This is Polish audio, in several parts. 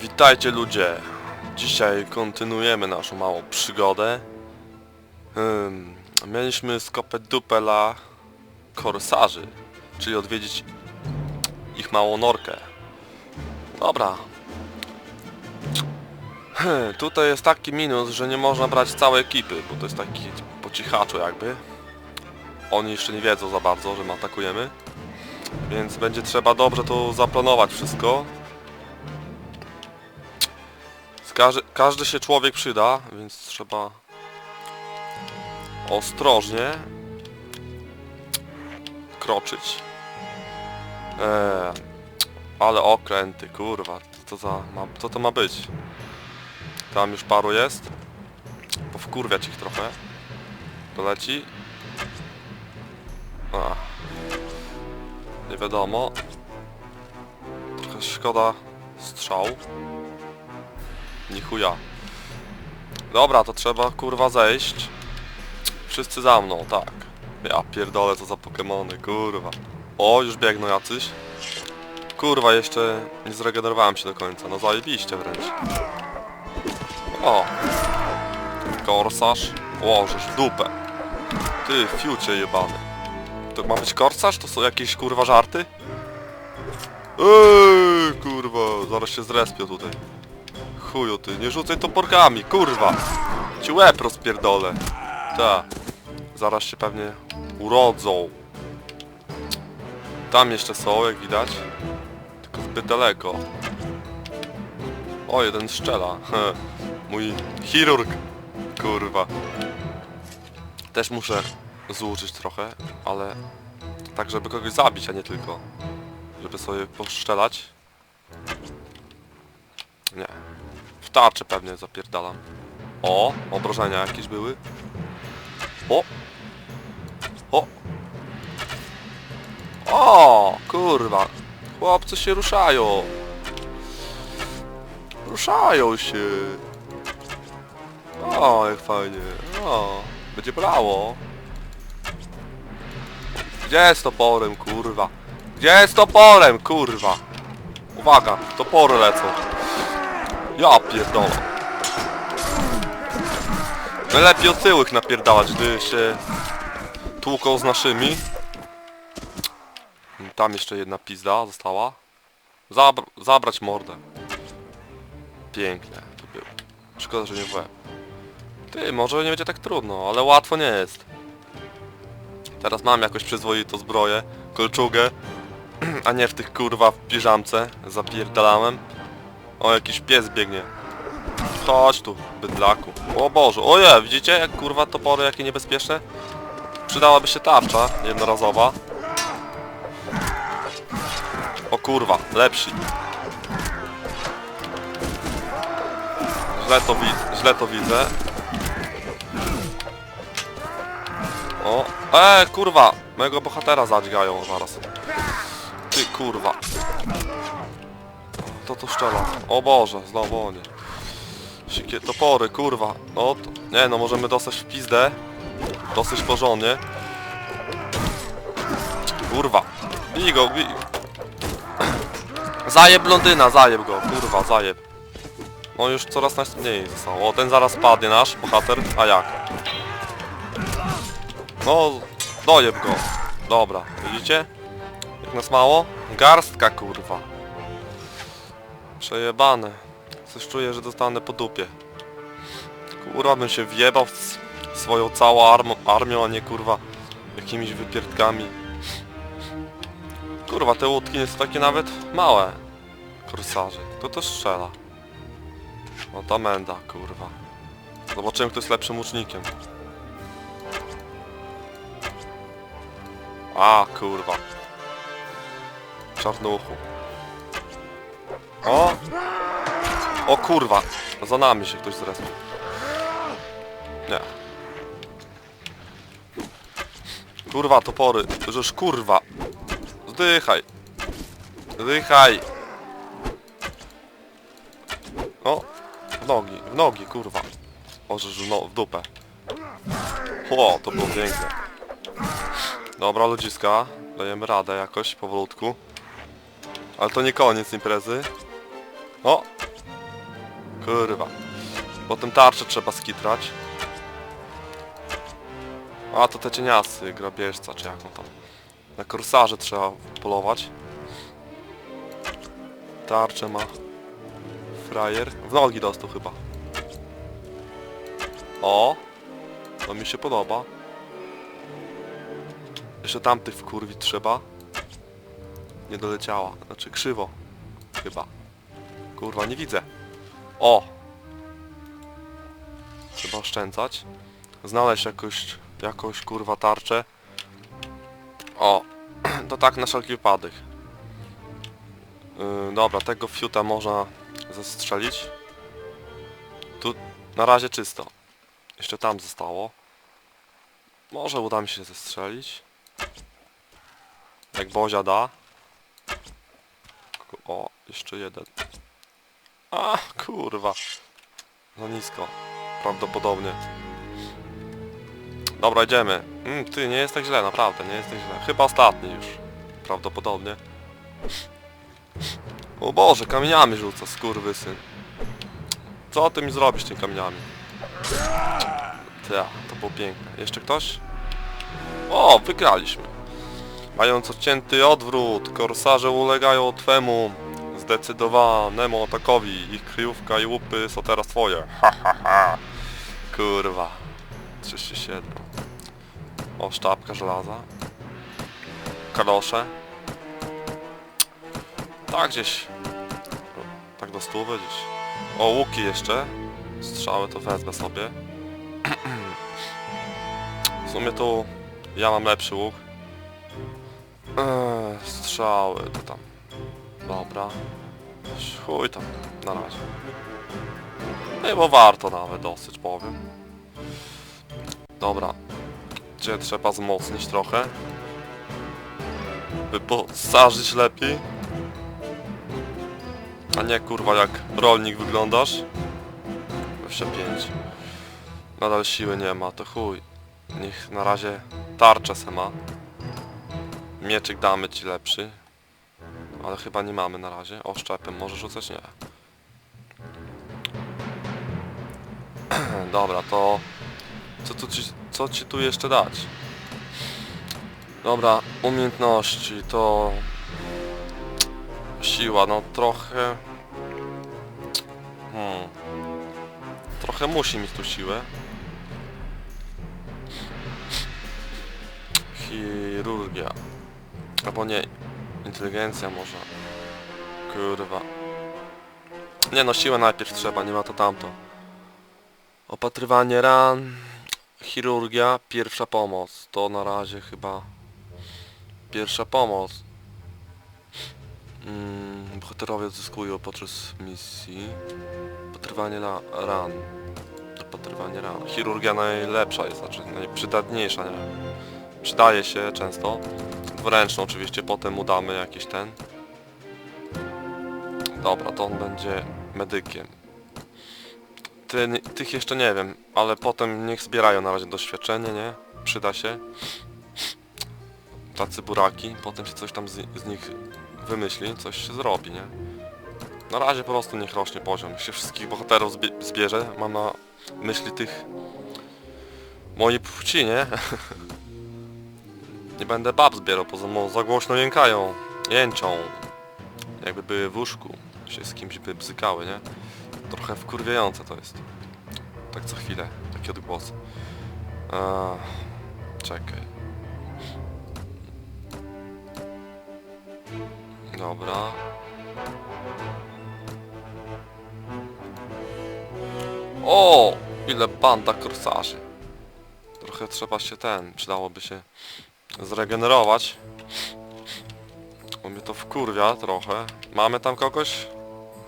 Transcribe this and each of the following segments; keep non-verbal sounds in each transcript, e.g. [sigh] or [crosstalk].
Witajcie ludzie! Dzisiaj kontynuujemy naszą małą przygodę. Mieliśmy skopę dupela korsarzy, czyli odwiedzić ich małą norkę. Dobra. Hmm, tutaj jest taki minus, że nie można brać całej ekipy, bo to jest taki po cichaczu jakby. Oni jeszcze nie wiedzą za bardzo, że my atakujemy. Więc będzie trzeba dobrze to zaplanować wszystko. Każdy, każdy się człowiek przyda, więc trzeba ostrożnie kroczyć. Eee, ale okręty, kurwa, co za, ma, co to ma być? Tam już paru jest. Powkurwiać ich trochę. To leci. A. Nie wiadomo. Trochę szkoda strzał. Ni chuja. Dobra, to trzeba kurwa zejść. Wszyscy za mną, tak. Ja pierdolę co za Pokemony, kurwa. O, już biegną jacyś. Kurwa, jeszcze nie zregenerowałem się do końca. No zajebiście wręcz. O. Korsarz. Łożesz w dupę. Ty, fiucie jebany. To ma być korsarz? To są jakieś kurwa żarty? Eee, kurwa, zaraz się zrespią tutaj. Chuju ty, nie rzucaj toporkami, kurwa! Ci łeb rozpierdolę. Ta. Zaraz się pewnie urodzą. Tam jeszcze są, jak widać. Tylko zbyt daleko. O, jeden strzela. He, [laughs] Mój chirurg. Kurwa. Też muszę zużyć trochę, ale tak, żeby kogoś zabić, a nie tylko. Żeby sobie poszczelać. Nie. W tarczy pewnie zapierdalam. O, obrażenia jakieś były. O! O! O! Kurwa! Chłopcy się ruszają! Ruszają się! O, jak fajnie! O! Będzie brało! Gdzie jest toporem, kurwa? Gdzie jest toporem, kurwa? Uwaga, topory lecą. Ja pierdolę. Najlepiej otyłych napierdalać, gdy się tłuką z naszymi. Tam jeszcze jedna pizda została. Zabr zabrać mordę. Piękne to było. Szkoda, że nie w. Ty, może nie będzie tak trudno, ale łatwo nie jest. Teraz mam jakoś przyzwoitą zbroję, kolczugę, [clears throat] a nie w tych kurwa w piżamce zapierdalałem. O, jakiś pies biegnie. Chodź tu, bydlaku. O Boże, oje, widzicie jak kurwa topory jakie niebezpieczne? Przydałaby się tarcza jednorazowa. O kurwa, lepsi. Źle to źle to widzę. O, e, kurwa, mojego bohatera zadźgają zaraz. Ty kurwa. To tu szczela. O Boże, znowu oni. Sikie topory, kurwa. No to, nie no, możemy dostać w pizdę. Dosyć porządnie. Kurwa. Bij go, bij. Zajeb blondyna, zajeb go, kurwa, zajeb. No już coraz mniej zostało. O, ten zaraz padnie nasz bohater. A jak? No, dojeb go. Dobra, widzicie? Jak nas mało? Garstka, kurwa. Przejebane. Coś czuję, że dostanę po dupie. Kurwa, bym się wjebał swoją całą arm armią, a nie kurwa jakimiś wypierdkami. Kurwa, te łódki nie są takie nawet małe. Korsarze. Kto to strzela? O, ta menda, kurwa. Zobaczymy, kto jest lepszym łucznikiem. A, kurwa. Czarnuchu. O! O kurwa! Za nami się ktoś zrespił. Nie. Kurwa, topory. Żeż kurwa. Zdychaj. Zdychaj. O! W nogi, w nogi, kurwa. O, żeż no, w dupę. O, to było piękne. Dobra, ludziska. Dajemy radę jakoś, powolutku. Ale to nie koniec imprezy. O! Kurwa. Potem tarczę trzeba skitrać. A to te cieniasy, grabieżca czy jaką tam. Na korsarze trzeba polować. Tarczę ma. Frajer. W nogi dostał chyba. O! To mi się podoba. Jeszcze tamtych wkurwić trzeba. Nie doleciała. Znaczy krzywo. Chyba. Kurwa, nie widzę. O! Trzeba oszczędzać. Znaleźć jakoś, jakąś kurwa tarczę. O! [clears throat] To tak na wszelki wypadek. Yy, dobra, tego fiuta można zestrzelić. Tu na razie czysto. Jeszcze tam zostało. Może uda mi się zestrzelić. Jak Bozia da. O, jeszcze jeden. A, kurwa. Za nisko. Prawdopodobnie. Dobra, idziemy. Mm, ty, nie jest tak źle, naprawdę, nie jest tak źle. Chyba ostatni już. Prawdopodobnie. O Boże, kamieniami rzuca, skurwysyn. Co ty mi zrobisz tymi kamieniami? Ja, to było piękne. Jeszcze ktoś? O, wygraliśmy. Mając odcięty odwrót, korsarze ulegają twemu zdecydowanemu atakowi. Ich kryjówka i łupy są teraz twoje. Ha, ha, ha. Kurwa. 37. O, sztabka żelaza. Kalosze. Tak gdzieś. Tak do stówy gdzieś. O, łuki jeszcze. Strzały to wezmę sobie. W sumie tu ja mam lepszy łuk. Eee, strzały to tam. Dobra. Chuj tam, na razie. No bo warto nawet dosyć powiem. Dobra. Gdzie trzeba wzmocnić trochę? Wyposażyć lepiej. A nie kurwa jak rolnik wyglądasz. Jeszcze 5. Nadal siły nie ma, to chuj. Niech na razie tarczę se ma. Mieczyk damy ci lepszy. Ale chyba nie mamy na razie. O, szczepem może rzucać? Nie. [clears throat] Dobra, to... Co, tu ci, co ci tu jeszcze dać? Dobra, umiejętności to... Siła, no trochę... Hmm. Trochę musi mieć tu siłę. Chirurgia. Albo nie. Inteligencja może. Kurwa. Nie no, siłę najpierw trzeba, nie ma to tamto. Opatrywanie ran. Chirurgia, pierwsza pomoc. To na razie chyba... Pierwsza pomoc. Mm, bohaterowie odzyskują podczas misji. Opatrywanie ran. Opatrywanie ran. Chirurgia najlepsza jest, znaczy najprzydatniejsza, nie? Przydaje się często. Dwuręczną oczywiście, potem udamy jakiś ten. Dobra, to on będzie medykiem. Ty, tych jeszcze nie wiem, ale potem niech zbierają na razie doświadczenie, nie? Przyda się. Tacy buraki, potem się coś tam z, z nich wymyśli, coś się zrobi, nie? Na razie po prostu niech rośnie poziom. Jak się wszystkich bohaterów zbie zbierze, mam na myśli tych mojej płci, nie? [laughs] Nie będę bab zbierał, poza mną za głośno jękają, jęczą. Jakby były w łóżku, się z kimś by bzykały, nie? Trochę wkurwiające to jest. Tak co chwilę, taki odgłos. Eee, czekaj. Dobra. O! Ile banda korsarzy. Trochę trzeba się ten, przydałoby się zregenerować. Bo mnie to wkurwia trochę. Mamy tam kogoś?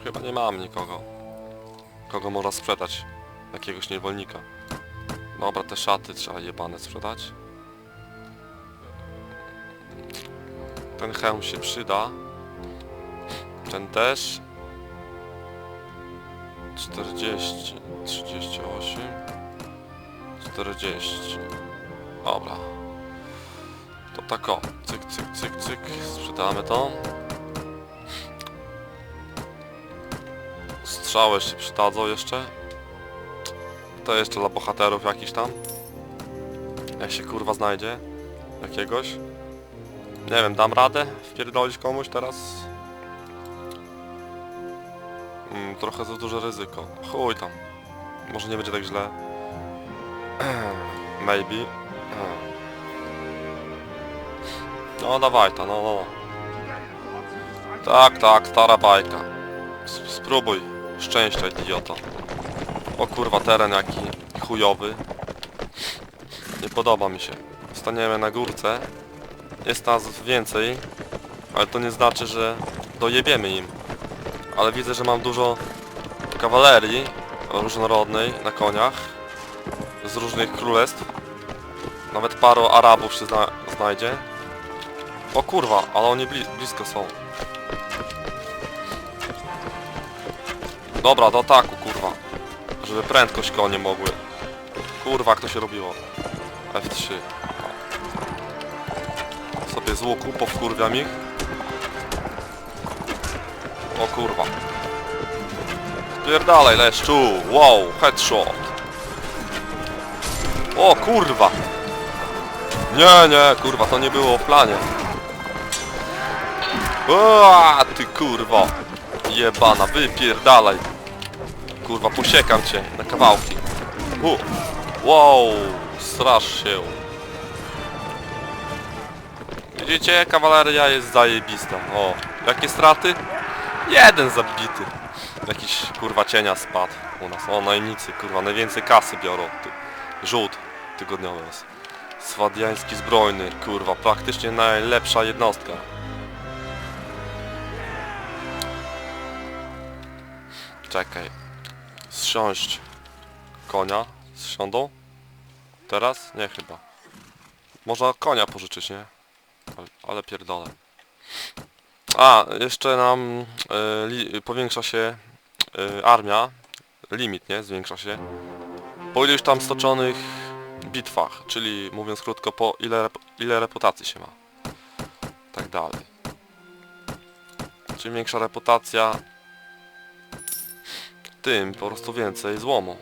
Chyba nie mam nikogo. Kogo można sprzedać? Jakiegoś niewolnika. Dobra, te szaty trzeba jebane sprzedać. Ten hełm się przyda. Ten też. 40, 38, 40. Dobra. To tak o. Cyk, cyk, cyk, cyk. Sprzedamy to. Strzały jeszcze przydadzą jeszcze. To jeszcze dla bohaterów jakiś tam. Jak się kurwa znajdzie. Jakiegoś. Nie wiem, dam radę wpierdolić komuś teraz? Mm, trochę za duże ryzyko. Chuj tam. Może nie będzie tak źle. [clears throat] Maybe. [clears throat] No dawaj to, no no. Tak, tak, stara bajka. S- Spróbuj. Szczęścia, idioto. O kurwa, teren jaki chujowy. Nie podoba mi się. Staniemy na górce. Jest nas więcej, ale to nie znaczy, że dojebiemy im. Ale widzę, że mam dużo kawalerii różnorodnej na koniach z różnych królestw. Nawet paru Arabów się zna znajdzie. O kurwa, ale oni bli blisko są. Dobra, do ataku, kurwa. Żeby prędkość konie mogły. Kurwa, jak to się robiło. F3. Sobie z łuku powkurwiam ich. O kurwa. Spierdalaj, leszczu. Wow, headshot. O kurwa. Nie, nie, kurwa, to nie było w planie. Oa, ty kurwa. Jebana, wypierdalaj. Kurwa, posiekam cię na kawałki. U. Wow, strasz się. Widzicie, kawaleria jest zajebista. O, jakie straty? Jeden zabity. Jakiś kurwa cienia spadł u nas. O, najemnicy, kurwa, najwięcej kasy biorą. Ty. Żółt tygodniowy jest. Swadiański zbrojny, kurwa, praktycznie najlepsza jednostka. Czekaj. Zsiąść konia. Zsiądą? Teraz? Nie chyba. Można konia pożyczyć, nie? Ale, ale pierdolę. A, jeszcze nam li, powiększa się e, armia. Limit, nie? Zwiększa się. Po iluś tam stoczonych bitwach, czyli mówiąc krótko, po ile, rep- ile reputacji się ma. Tak dalej. Czym większa reputacja, tym po prostu więcej złomu.